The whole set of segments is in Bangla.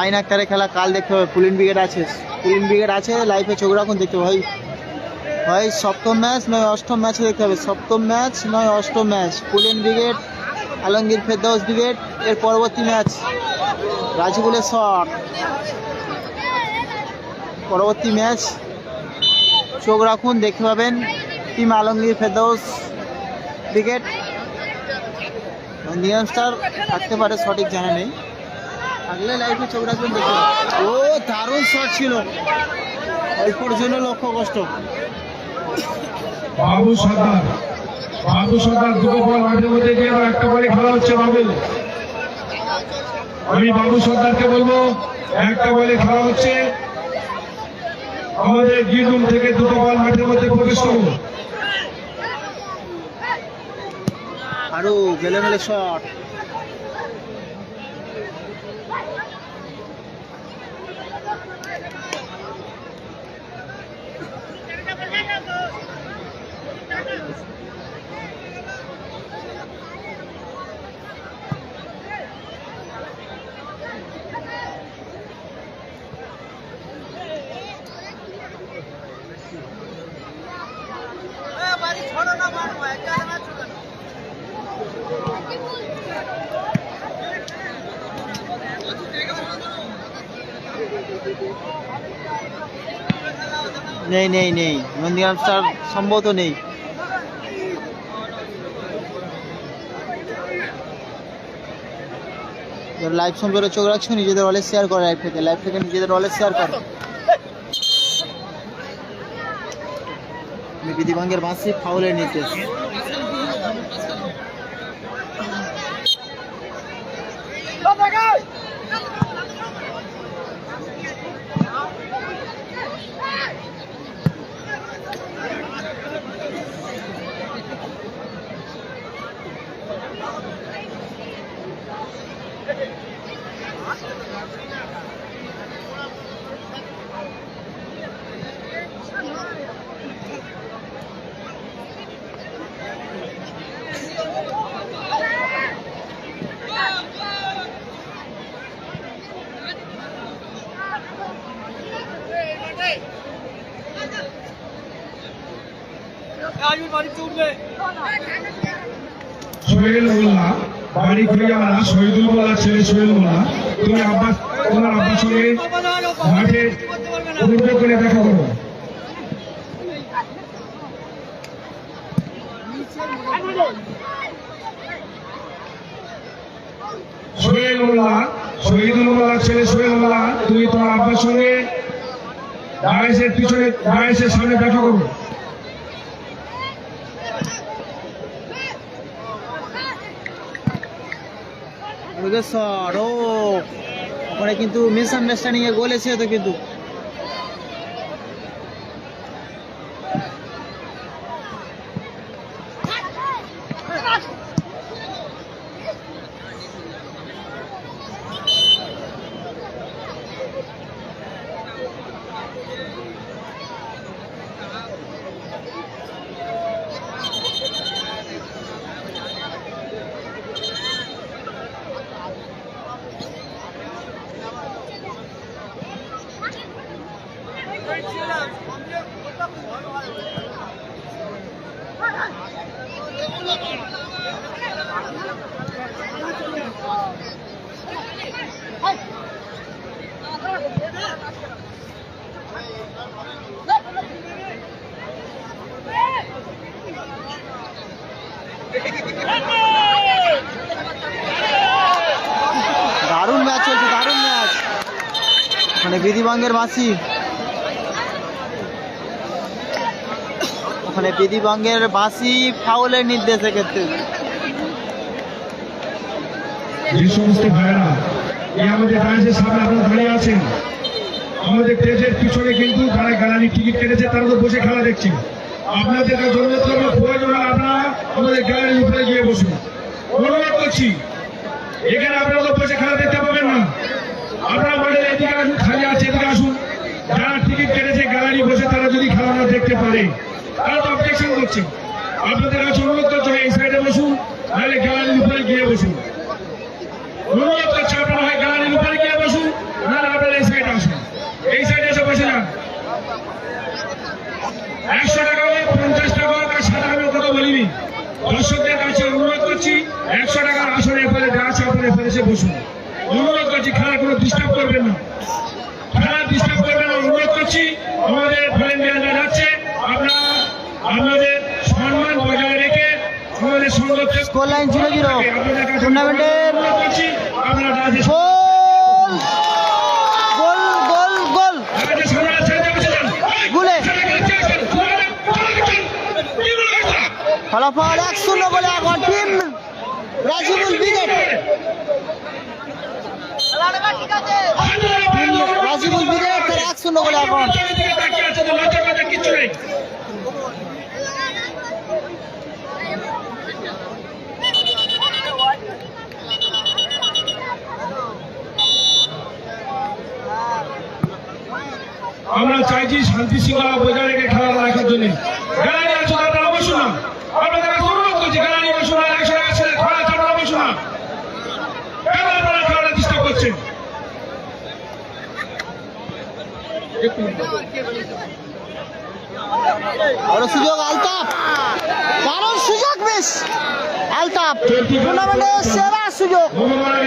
সাইন আক্তারের খেলা, কাল দেখতে হবে। পুলিন ব্রিগেড আছে। পুলিন ব্রিগেড আছে লাইফে চোখ রাখুন, দেখতে হবে। হয় হয় সপ্তম ম্যাচ নয়, অষ্টম ম্যাচে দেখতে হবে। সপ্তম ম্যাচ নয়, অষ্টম ম্যাচ পুলিন ব্রিগেড, আলমগীর ফেরদাউস ব্রিগেড, এর পরবর্তী ম্যাচ রাজগুলের শট। পরবর্তী ম্যাচ চোখ রাখুন, দেখতে পাবেন। টিম আলমগীর ফেরদাউস ব্রিগেড। নিয়ম স্টার থাকতে পারে, সঠিক জানা নেই। থাকলে লাইফে চোখ রাখবেন ও দারুণ শট ছিল। অল্পর জন্য লক্ষ্য কষ্ট। বাবু সর্দার বাবু সর্দার দুটো বল মাঠের মধ্যে দিয়ে একটা বলে খেলা হচ্ছে বাবু আমি বাবু সর্দারকে বলব একটা বলে খেলা হচ্ছে। আমাদের গিরুম থেকে দুটো বল মাঠের মধ্যে প্রবেশ করুন। আরও গেলে মেলে শট নেই নেই নেই। নন্দীগ্রাম স্টার সম্ভবত নেই। লাইভ সম্পর্কে চোখ রাখছো, নিজেদের ওয়ালেট শেয়ার করো লাইভ থেকে। লাইভ থেকে নিজেদের ওয়ালেট শেয়ার করো। বিধিভঙ্গের বাঁশি ফাউলের নির্দেশ সোহেল মোল্লা, বাড়ি শহীদুল ছেলে সোহেল মোল্লা। তুমি আব্বাস তোমার আব্বার সঙ্গে মাঠে পূর্ব করে দেখা করো। সোহেল ছেলে তোমার পিছনে সামনে দেখা করো। শট ও। ওখানে কিন্তু মিসআন্ডারস্ট্যান্ডিংয়ে গোল তো কিন্তু দারুণ ম্যাচ চলছে দারুণ ম্যাচ ওখানে বিধিবাঙ্গের বাঁশি ওখানে বিধিবাঙ্গের বাঁশি ফাউলের নির্দেশ ক্ষেত্রে যে সমস্ত ভাইয়েরা, এই আমাদের সামনে আপনারা দাঁড়িয়ে আছেন, আমাদের স্টেজের পিছনে কিন্তু যারা গ্যালারি টিকিট কেটেছে, তারা তো বসে খেলা দেখছে। আপনাদের আপনারা আমাদের উপরে গিয়ে বসুন। অনুরোধ করছি, এখানে আপনারা তো বসে খেলা আপনাদের কাছে অনুরোধ করছে এই সাইডে বসুন, নাহলে গ্যালারির উপরে গিয়ে বসুন। অনুরোধ করছে আপনারা হয় গ্যালারির উপরে গিয়ে বসুন, নাহলে আপনারা এই সাইডে আসুন। এই সাইডে এসে বসে যান। একশো টাকা হোক পঞ্চাশ টাকা হোক আর সাত কথা বলিনি। দর্শকদের কাছে অনুরোধ করছি, একশো টাকার আসনে ফেলে দেওয়া আছে আপনারা ফেলেছে বসুন। অনুরোধ করছি, খেলার কোনো disturb score line zero zero টুর্নামেন্টের গোল গোল গোল গোল, গুলে। গেলে? ফলাফল এক শূন্য বলে এখন team Rajibul brigade team Rajibul brigade তার এক শূন্য বলে এখন তাকিয়ে আছে তো লজ্জা কথা কিচ্ছু নেই আমরা চাইছি শান্তি শৃঙ্খলা বজায় রেখে খেলা রাখার জন্য। আছে বসুন না। কাছে অনুরোধ করছি গ্যালারি বসুন না একশো একশো খেলা আছে আপনারা না। কেন আপনারা খেলাটা ডিস্টার্ব করছেন? বড় সুযোগ কারণ বেশ। সেরা সুযোগ।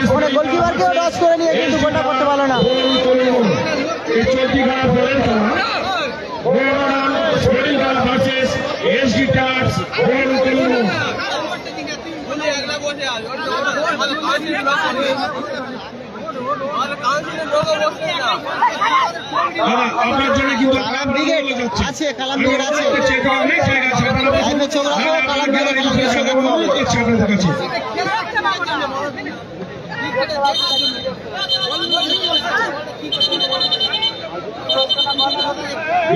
ওখানে গোলকিপারকেও ডচ করে নিয়ে কিন্তু গোলটা করতে পারল না। টার্স বল তেলুগু দাদা আপনার জন্য কিন্তু কালাম ব্রিগেড আছে কালাম ব্রিগেড আছে জায়গা আছে কালাম ব্রিগেড, করছি আপনাদের কাছে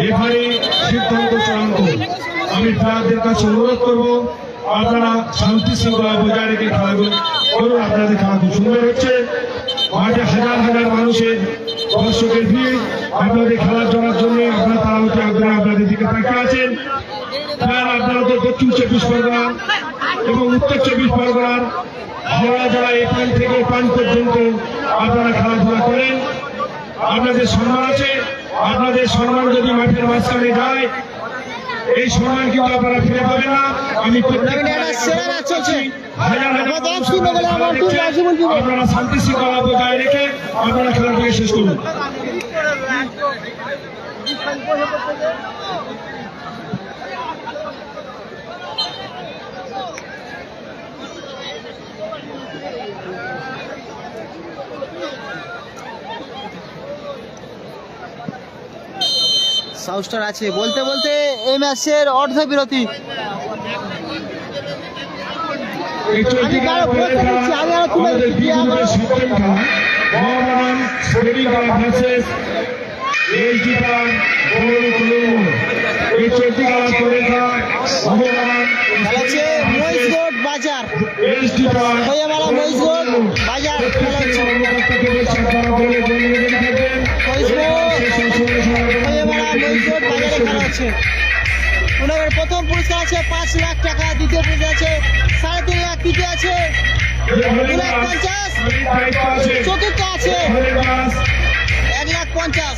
এবারে সিদ্ধান্ত চূড়ান্ত আমি প্লেয়ারদের কাছে অনুরোধ করব, আপনারা শান্তি শৃঙ্খলা বজায় রেখে খেলাগুলো করুন, আপনাদের খেলা খুব সুন্দর হচ্ছে। মাঠে হাজার হাজার মানুষের, দর্শকের ভিড়, আপনাদের খেলার জন্য জন্য আপনারা তারা আপনারা আপনাদের দিকে তাকিয়ে আছেন। আপনারা তো দক্ষিণ চব্বিশ পরগনা এবং উত্তর চব্বিশ পরগনার হাওড়া জেলা এখান থেকে পান পর্যন্ত আপনারা খেলাধুলা করেন আপনাদের সম্মান আছে আপনাদের সম্মান যদি মাঠের মাঝখানে যায় এই সম্মান কিন্তু আপনারা ফিরে পাবেন না। আমি। আপনারা শান্তি শৃঙ্খলা বজায় রেখে আপনারা খেলাটাকে শেষ করুন। সাউস্টার আছে। বলতে বলতে এই ম্যাচের অর্ধ বিরতি। এই চলতি আমি কারও খেলা দিচ্ছি, আমি আরও তুলে দিচ্ছি, বি গ্রুপের আমার- সপ্তম খেলা মহামারান স্পোর্টিং ক্লাব হচ্ছে ওনাদের প্রথম পুরস্কার আছে পাঁচ লাখ টাকা দ্বিতীয় পুরস্কার আছে সাড়ে তিন লাখ তৃতীয় আছে দু লাখ পঞ্চাশ। চতুর্থ আছে এক লাখ পঞ্চাশ।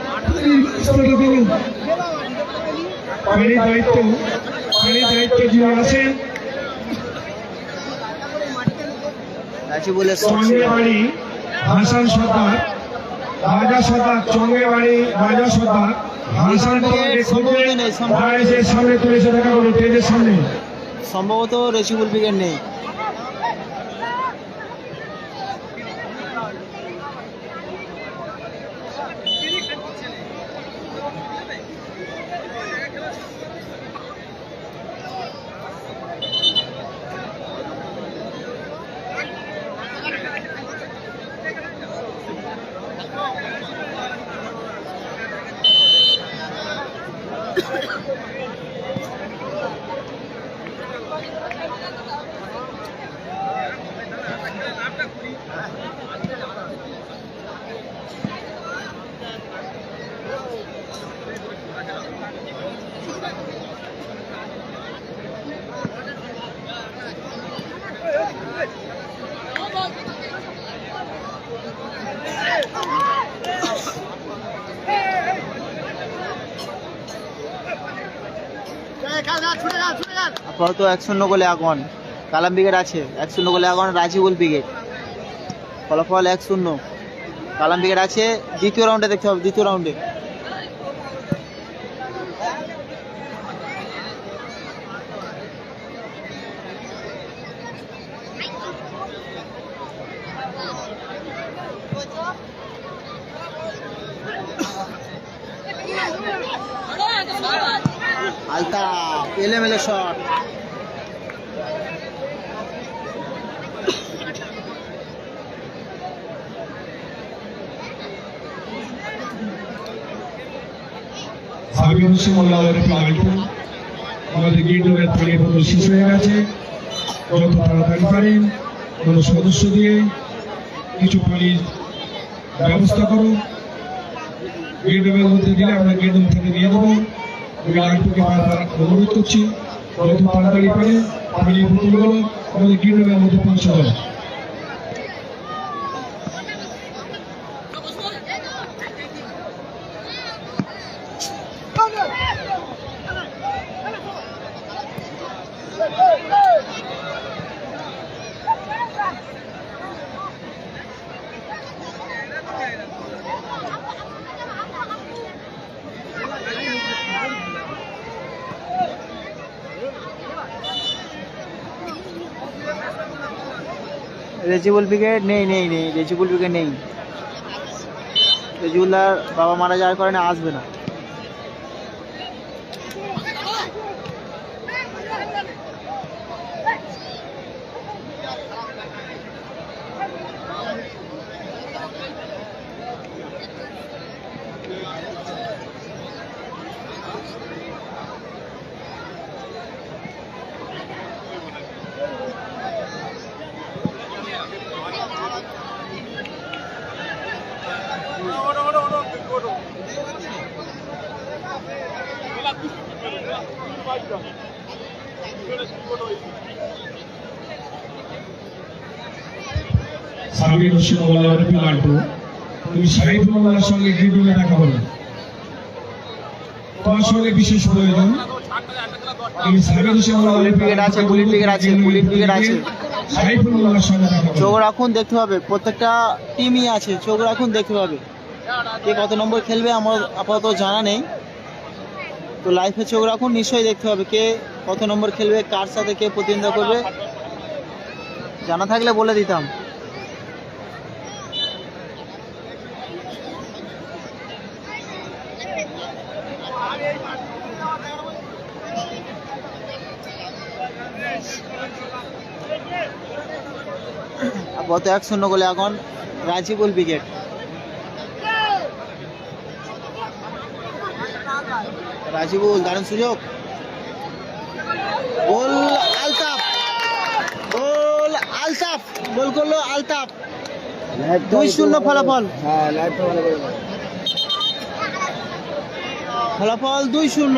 এর করুন পানির দায়িত্ব পানির দায়িত্ব যিনি আছেন রাজিবুলের হাসান সর্দার রাজা সর্দার চঙ্গে বাড়ি রাজা সর্দার হাসান সর্দারের সামনে তুলেছে দেখা করুন স্টেজের সামনে। সম্ভবত রেজিবুল ব্রিগেড নেই। আপাতত এক শূন্য গোলে আগন কালাম ব্রিগেড আছে, এক শূন্য গোলে আগন রাজিবুল ব্রিগেড ফলাফল এক শূন্য। কালাম ব্রিগেড আছে, দ্বিতীয় রাউন্ডে দেখতে হবে, দ্বিতীয় রাউন্ডে আলতা এলেমেলে শট আমাদের গেটওয়ের পানির বোতল হয়ে গেছে যত পারেন কোনো সদস্য দিয়ে কিছু পানির ব্যবস্থা করো। গেটওয়ের মধ্যে দিলে আমরা গেটওয়ে থেকে দিয়ে দেবো। আমি বারবার অনুরোধ করছি যত তাড়াতাড়ি পারে পানির বোতলগুলো আমাদের গেটওয়ের মধ্যে পৌঁছে দেবো রেজিবুল ব্রিগেড নেই নেই নেই রেজিবুল ব্রিগেড নেই। রেজিবুল্লার বাবা মারা যাওয়ার কারণে আসবে না। সাবির হোসেন তুমি সাইফুল মোল্লার সঙ্গে গেটওয়ে দেখা করো তোমার সঙ্গে বিশেষ প্রয়োজন তুমি সাবির হোসেন আছে, আছে, আছে। সাইফুল সঙ্গে দেখা চোখ রাখুন দেখতে হবে প্রত্যেকটা টিমই আছে চোখ রাখুন দেখতে হবে কে কত নম্বর খেলবে আমার আপাতত জানা নেই। তো লাইফে চোখ রাখুন নিশ্চয়ই দেখতে হবে কে কত নম্বর খেলবে কার সাথে কে প্রতিদ্বন্দ্বিতা করবে। জানা থাকলে বলে দিতাম। গত এক শূন্য গোলে এখন রাজিবুল ব্রিগেড রাজিবুল দারুণ সুযোগ। গোল আলতাফ। গোল আলতাফ। গোল করল আলতাফ। দুই শূন্য ফলাফল। ফলাফল দুই শূন্য।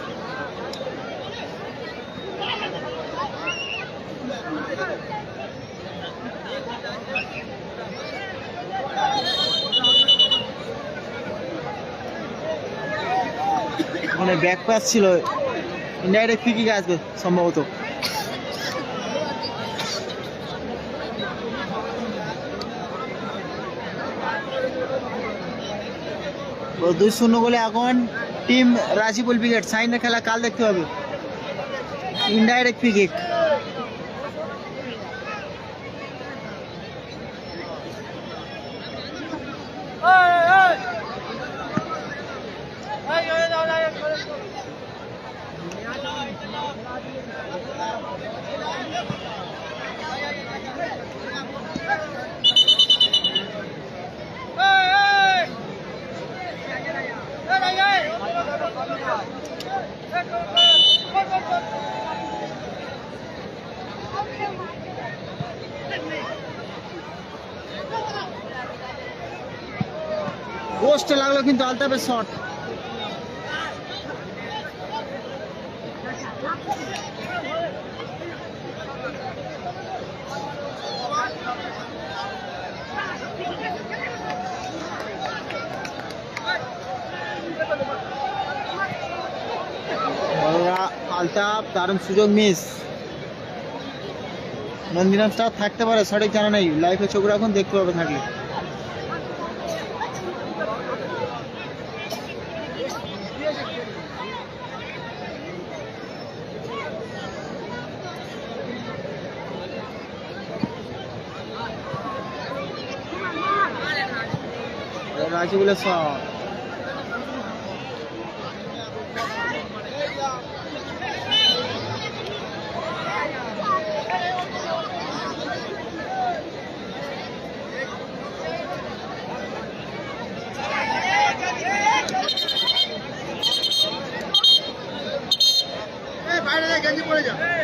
মানে ব্যাক পাস ছিল। ইনডাইরেক্ট ফ্রি কিক আসবে সম্ভবত? দুই শূন্য বলে এখন টিম রাজিবুল ব্রিগেড সাইনের খেলা কাল দেখতে হবে। ইনডাইরেক্ট ফ্রি কিক পোস্টে লাগল কিন্তু আলতাপের শট সুযোগ মিস। নন্দিনা স্টার থাকতে পারে, সঠিক জানা নেই। লাইফে চোখ রাখুন, দেখতে পাবে থাকলে। রাজিবুলের শট চন্ডিগড় পরের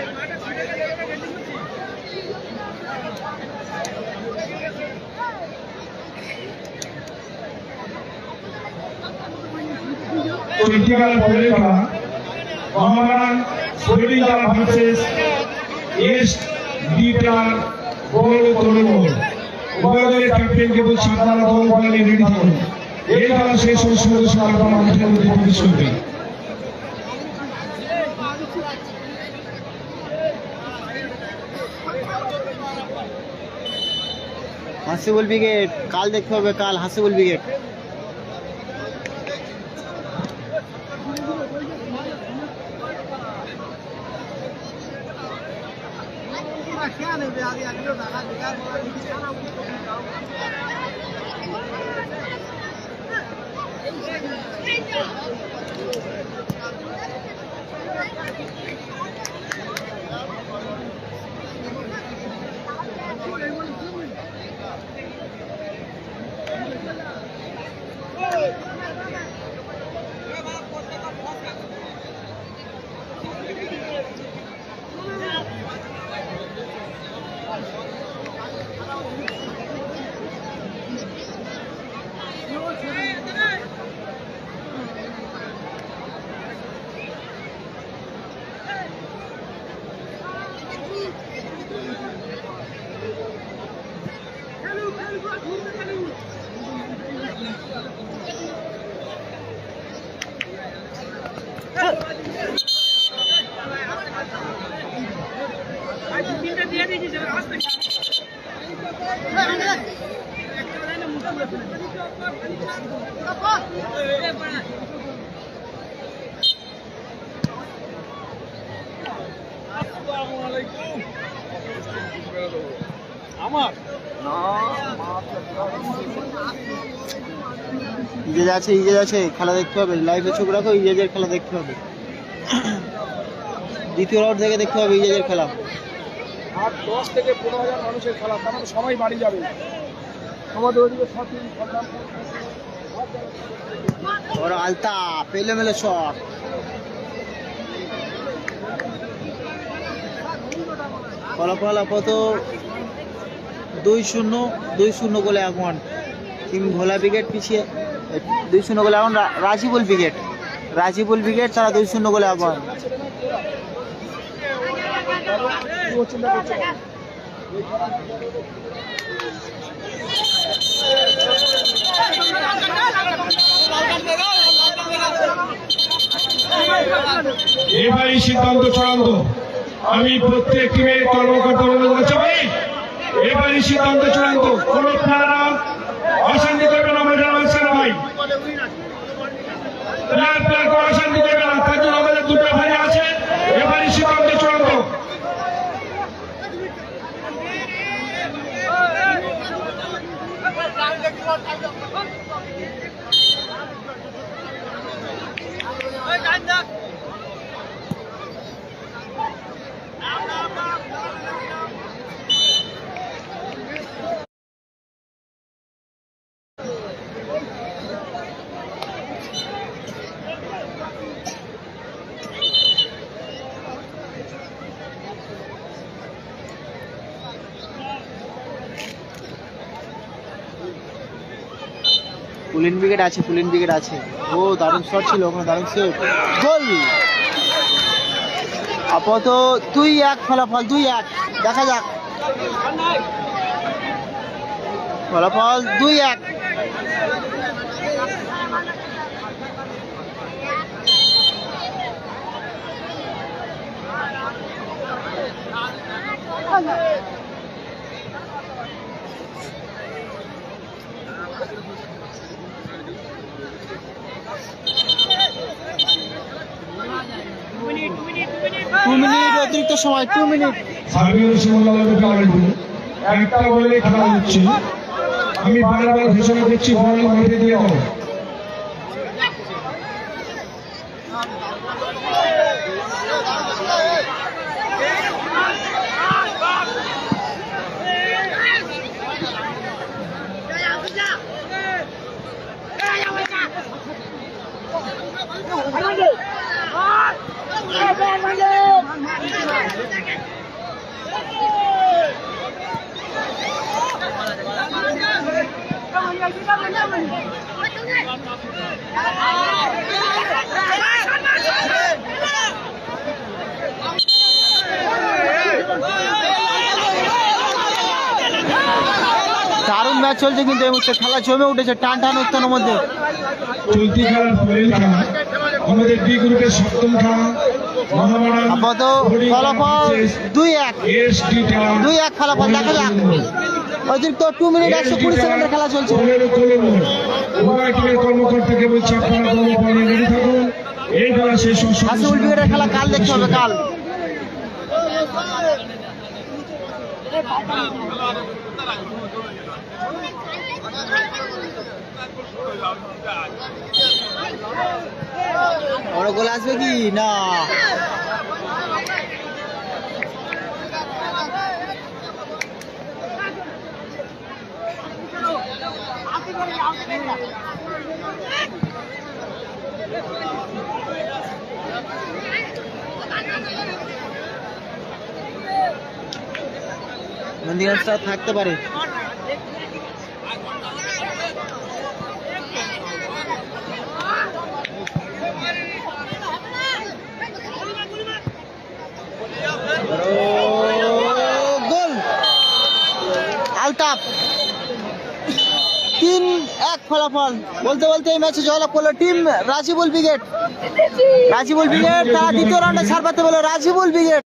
খেলা মহামারান শরীরা ভার্সেস এস্ট ডিটার গোল তরুণ উভয় দলের ক্যাপ্টেনকে বলছি, আপনারা দল বলে রেডি থাকুন। এই খেলা শেষ হওয়ার সঙ্গে সঙ্গে আপনারা মধ্যে প্রবেশ করবেন হাসিবুল ব্রিগেড কাল দেখতে হবে কাল হাসিবুল ব্রিগেড ইজেজ আছে ইজেজ আছে খেলা দেখতে হবে লাইভে চোখ রাখো ইজেজের খেলা দেখতে হবে। দ্বিতীয় রাউন্ড থেকে দেখতে হবে ইজাজের খেলা। আর দশ থেকে পনেরো হাজার মানুষের খেলা তার মানে সবাই বাড়ি যাবে। আমাদের ওদিকে সঠিক আলতা পেলে মেলে শট ফলাফল আপাতত দুই শূন্য দুই শূন্য গোলে এখন। টিম ভোলা ব্রিগেড পিছিয়ে দুই শূন্য গোলে রা- রাজিবুল ব্রিগেড রাজিবুল ব্রিগেড তারা দুই শূন্য গোলে চিন্তা এবারই সিদ্ধান্ত চূড়ান্ত। আমি প্রত্যেক টিমের কর্মকর্তা বলতে ভাই এবারই সিদ্ধান্ত চূড়ান্ত কোন প্লেয়াররা অশান্তি করবে না আমরা জানাচ্ছি না ভাই অশান্তি করবে না তার জন্য আমাদের দুটো ভাই আছে এবারই সিদ্ধান্ত চূড়ান্ত পুলিন ব্রিগেড আছে, পুলিন ব্রিগেড আছে। ও, দারুণ শট ছিল, ওখানে দারুণ সেভ গোল! আপাতত দুই এক ফলাফল, দুই এক। দেখা যাক। ফলাফল দুই এক। মিনিট অতিরিক্ত সময় টু মিনিট। একটা বলে খেলা হচ্ছে। আমি বারবার ঘোষণা করছি, বল মাঠে দিয়ে দাও। দারুণ ম্যাচ চলছে কিন্তু এই মুহূর্তে। খেলা জমে উঠেছে টান টান উত্থানের মধ্যে। চলতি খেলার পরের খেলা আমাদের বি গ্রুপের সপ্তম খেলা আপাতত ফলাফল দুই এক। দুই এক ফলাফল দেখা যাক। অতিরিক্ত টু মিনিট একশো কুড়ি সেকেন্ডের খেলা চলছে। উভয় টিমের কর্মকর্তাকে বলছি আপনারা কর্মকর্তা রেডি থাকুন। এই খেলা শেষ খেলা কাল দেখতে হবে কাল। বড় গোল আসবে কি? না। নন্দীগঞ্জটা থাকতে পারে। গোল। ফলাফল। বলতে বলতে এই ম্যাচে জয়লাভ করল team Rajibul brigade. Rajibul brigade তারা দ্বিতীয় রাউন্ডে ছাড় পাতে বলো রাজিবুল ব্রিগেড।